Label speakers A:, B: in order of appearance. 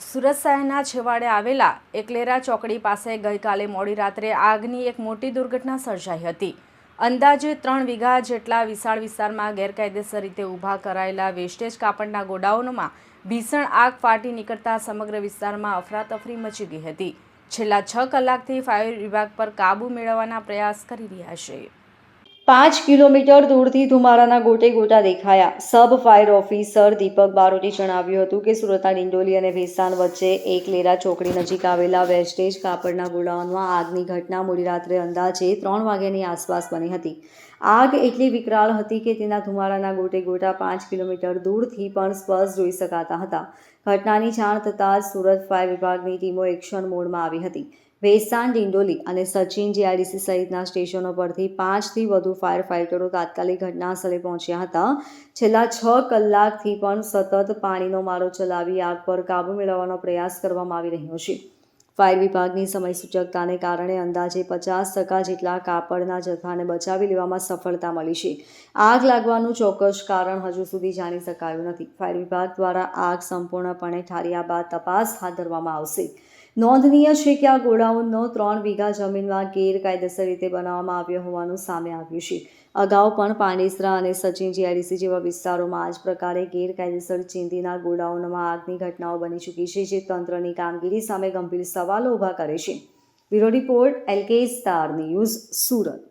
A: સુરત શહેરના છેવાડે આવેલા એકલેરા ચોકડી પાસે ગઈકાલે મોડી રાત્રે આગની એક મોટી દુર્ઘટના સર્જાઈ હતી. અંદાજે ત્રણ વીઘા જેટલા વિશાળ વિસ્તારમાં ગેરકાયદેસર રીતે ઊભા કરાયેલા વેસ્ટેજ કાપડના ગોડાઉનમાં ભીષણ આગ ફાટી નીકળતા સમગ્ર વિસ્તારમાં અફરાતફરી મચી ગઈ હતી. છેલ્લા છ કલાકથી ફાયર વિભાગ પર કાબૂ મેળવવાના પ્રયાસ કરી રહ્યા છે.
B: પાંચ કિલોમીટર દૂરથી ધુમાડાના ગોટે ગોટા દેખાયા. સબ ફાયર ઓફિસર દીપક બારોટે જણાવ્યું હતું કે સુરતના ડિંડોલી અને ભેસાન વચ્ચે એક લેરા ચોકડી નજીક આવેલા વેસ્ટેજ કાપડના ગોડાઉનમાં આગની ઘટના મોડી રાત્રે અંદાજે ત્રણ વાગ્યાની આસપાસ બની હતી. આગ એટલી વિકરાળ હતી કે તેના ધુમાડાના ગોટે ગોટા પાંચ કિલોમીટર દૂરથી પણ સ્પષ્ટ જોઈ શકાતા હતા. ઘટનાની જાણ થતાં સુરત ફાયર વિભાગની ટીમો એક્શન મોડમાં આવી હતી. ભેસાણ ડિંડોલી અને સચિન જીઆઈડીસી સહિતના સ્ટેશનો પરથી પાંચથી વધુ ફાયર ફાઇટરો તાત્કાલિક ઘટના સ્થળે પહોંચ્યા હતા. છેલ્લા છ કલાકથી પણ સતત પાણીનો મારો ચલાવી આગ પર કાબૂ મેળવવાનો પ્રયાસ કરવામાં આવી રહ્યો છે. ફાયર વિભાગની સમય સૂચકતાને કારણે અંદાજે પચાસ ટકા જેટલા કાપડના જથ્થાને બચાવી લેવામાં સફળતા મળી છે. આગ લાગવાનું ચોક્કસ કારણ હજુ સુધી જાણી શકાયું નથી. ફાયર વિભાગ દ્વારા આગ સંપૂર્ણપણે ઠાર્યા બાદ તપાસ હાથ ધરવામાં આવશે. નોંધનીય છે કે આ ગોડાઉનનો ત્રણ વીઘા જમીનમાં ગેરકાયદેસર રીતે બનાવવામાં આવ્યો હોવાનું સામે આવ્યું છે. અગાઉ પણ પાંડેસરા અને સચિન જીઆઈડીસી જેવા વિસ્તારોમાં આ જ પ્રકારે ગેરકાયદેસર ચીંધીના ગોડાઉનમાં આગની ઘટનાઓ બની ચૂકી છે, જે તંત્રની કામગીરી સામે ગંભીર સવાલો ઊભા કરે છે. Bureau report, LK star news, Surat.